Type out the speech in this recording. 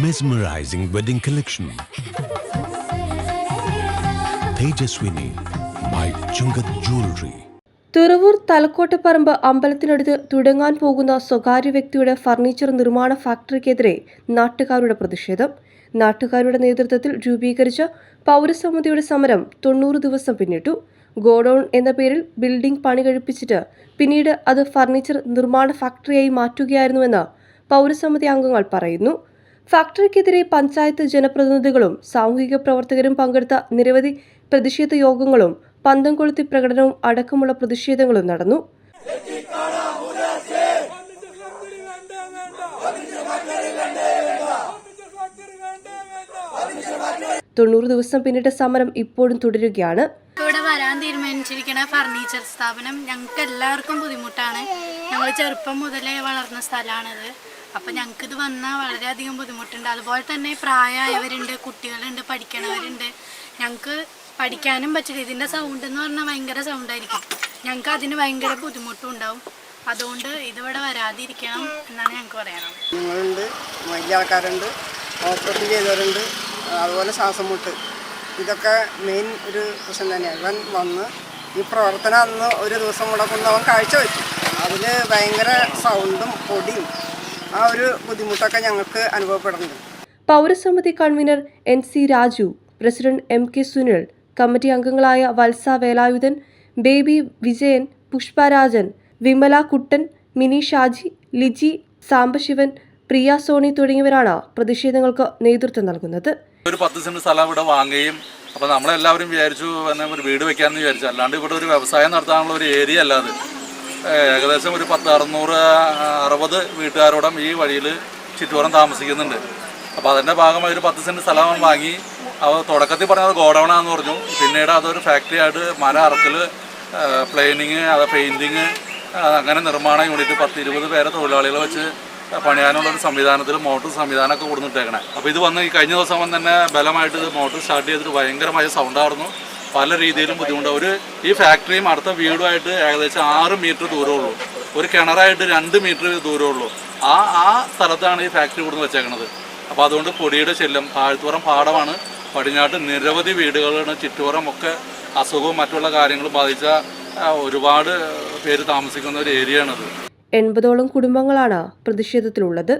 mesmerizing wedding collection Tejaswini by Chungath jewellery Thuravoor Thalakkottaparambu അമ്പലത്തിനടുത്ത് തുടങ്ങാൻ പോകുന്ന സ്വകാര്യ വ്യക്തിയുടെ ഫർണിച്ചർ നിർമ്മാണ ഫാക്ടറിക്കെതിരെ നാട്ടുകാരുടെ പ്രതിഷേധം. നാട്ടുകാരുടെ നേതൃത്വത്തിൽ രൂപീകരിച്ച പൗരസമിതിയുടെ സമരം തൊണ്ണൂറ് ദിവസം പിന്നിട്ടു. ഗോഡൌൺ എന്ന പേരിൽ ബിൽഡിംഗ് പണി കഴിപ്പിച്ചിട്ട് പിന്നീട് അത് ഫർണിച്ചർ നിർമ്മാണ ഫാക്ടറിയായി മാറ്റുകയായിരുന്നുവെന്ന് പൗരസമിതി അംഗങ്ങൾ പറയുന്നു. ഫാക്ടറിക്കെതിരെ പഞ്ചായത്ത് ജനപ്രതിനിധികളും സാമൂഹിക പ്രവർത്തകരും പങ്കെടുത്ത നിരവധി പ്രതിഷേധ യോഗങ്ങളും പന്തം കൊളുത്തി പ്രകടനവും അടക്കമുള്ള പ്രതിഷേധങ്ങളും നടന്നു. തൊണ്ണൂറ് ദിവസം പിന്നിട്ട സമരം ഇപ്പോഴും തുടരുകയാണ്. ഇവിടെ വരാൻ തീരുമാനിച്ചിരിക്കുന്ന ഫർണിച്ചർ സ്ഥാപനം ഞങ്ങൾക്ക് എല്ലാവർക്കും ബുദ്ധിമുട്ടാണ്. ഞങ്ങൾ ചെറുപ്പം മുതലേ വളർന്ന സ്ഥലമാണിത്. അപ്പം ഞങ്ങൾക്ക് ഇത് വന്നാൽ വളരെയധികം ബുദ്ധിമുട്ടുണ്ട്. അതുപോലെ തന്നെ പ്രായമായവരുണ്ട് കുട്ടികളുണ്ട് പഠിക്കണവരുണ്ട്. ഞങ്ങൾക്ക് പഠിക്കാനും പറ്റില്ല. ഇതിന്റെ സൗണ്ട് എന്ന് പറഞ്ഞാൽ ഭയങ്കര സൗണ്ടായിരിക്കും ഞങ്ങൾക്ക് അതിന് ഭയങ്കര ബുദ്ധിമുട്ടും ഉണ്ടാവും. അതുകൊണ്ട് ഇതിവിടെ വരാതിരിക്കണം എന്നാണ് ഞങ്ങൾക്ക് പറയാനുള്ളത്. വലിയ ആൾക്കാരുണ്ട് ഓപ്പറേഷൻ ചെയ്തവരുണ്ട് അതുപോലെ ശ്വാസം മുട്ട് ഇതൊക്കെ മെയിൻ ഒരു പ്രശ്നം തന്നെയാണ്. ഇവൻ വന്ന് ഈ പ്രവർത്തനം അന്ന് ഒരു ദിവസം കൊണ്ട് അവൻ കാഴ്ചവെച്ചു. അതിൽ ഭയങ്കര സൗണ്ടും പൊടിയും ആ ഒരു ബുദ്ധിമുട്ടൊക്കെ ഞങ്ങൾക്ക് അനുഭവപ്പെടുന്നുണ്ട്. പൗരസമിതി convener N C Raju president M K Sunil committee അംഗങ്ങളായ വത്സ വേലായുധൻ ബേബി വിജയൻ പുഷ്പരാജൻ വിമല കുട്ടൻ മിനി ഷാജി ലിജി സാംബശിവൻ പ്രിയ സോണി തുടങ്ങിയവരാണ് പ്രതിഷേധങ്ങൾക്ക് നേതൃത്വം നൽകുന്നത്. ഒരു പത്ത് സെന്റ് സ്ഥലം ഇവിടെ വാങ്ങുകയും അപ്പോൾ നമ്മളെല്ലാവരും വിചാരിച്ചു പിന്നെ ഒരു വീട് വെക്കാമെന്ന് വിചാരിച്ചു. അല്ലാണ്ട് ഇവിടെ ഒരു വ്യവസായം നടത്താനുള്ള ഒരു ഏരിയ അല്ലാതെ ഏകദേശം ഒരു പത്ത് അറുന്നൂറ് അറുപത് വീട്ടുകാരോടും ഈ വഴിയിൽ ചുറ്റുപുറം താമസിക്കുന്നുണ്ട്. അപ്പോൾ അതിന്റെ ഭാഗമായി ഒരു പത്ത് സെന്റ് സ്ഥലം വാങ്ങി. അവ തുടക്കത്തിൽ പറഞ്ഞത് ഗോഡൗണാന്ന് പറഞ്ഞു. പിന്നീട് അതൊരു ഫാക്ടറി ആയിട്ട് മര അറക്കൽ പ്ലെയിനിങ് അത് പെയിന്റിങ് അങ്ങനെ നിർമ്മാണ യൂണിറ്റ് പത്ത് ഇരുപത് പേരെ തൊഴിലാളികളെ വെച്ച് പണിയാനുള്ള ഒരു സംവിധാനത്തിൽ മോട്ടർ സംവിധാനമൊക്കെ കൊടുത്തിട്ടേക്കണേ. അപ്പോൾ ഇത് വന്ന് ഈ കഴിഞ്ഞ ദിവസം തന്നെ ബലമായിട്ട് ഇത് മോട്ടോർ സ്റ്റാർട്ട് ചെയ്തിട്ട് ഭയങ്കരമായ സൗണ്ടായിരുന്നു പല രീതിയിലും ബുദ്ധിമുട്ട്. ഒരു ഈ ഫാക്ടറിയും അടുത്ത വീടുമായിട്ട് ഏകദേശം ആറ് മീറ്റർ ദൂരമുള്ളൂ ഒരു കിണറായിട്ട് രണ്ട് മീറ്റർ ദൂരമുള്ളൂ ആ ആ സ്ഥലത്താണ് ഈ ഫാക്ടറി കൊടുന്ന് വെച്ചേക്കുന്നത് അപ്പോൾ അതുകൊണ്ട് പൊടിയുടെ ശല്യം താഴ്ത്തുപുറം പാടമാണ്. പടിഞ്ഞാട്ട് നിരവധി വീടുകളാണ് ചുറ്റുപുറം ഒക്കെ അസുഖവും മറ്റുള്ള കാര്യങ്ങളും ബാധിച്ച ഒരുപാട് പേര് താമസിക്കുന്ന ഒരു ഏരിയയാണത്. എൺപതോളം കുടുംബങ്ങളാണ് പ്രതിഷേധത്തിലുള്ളത്.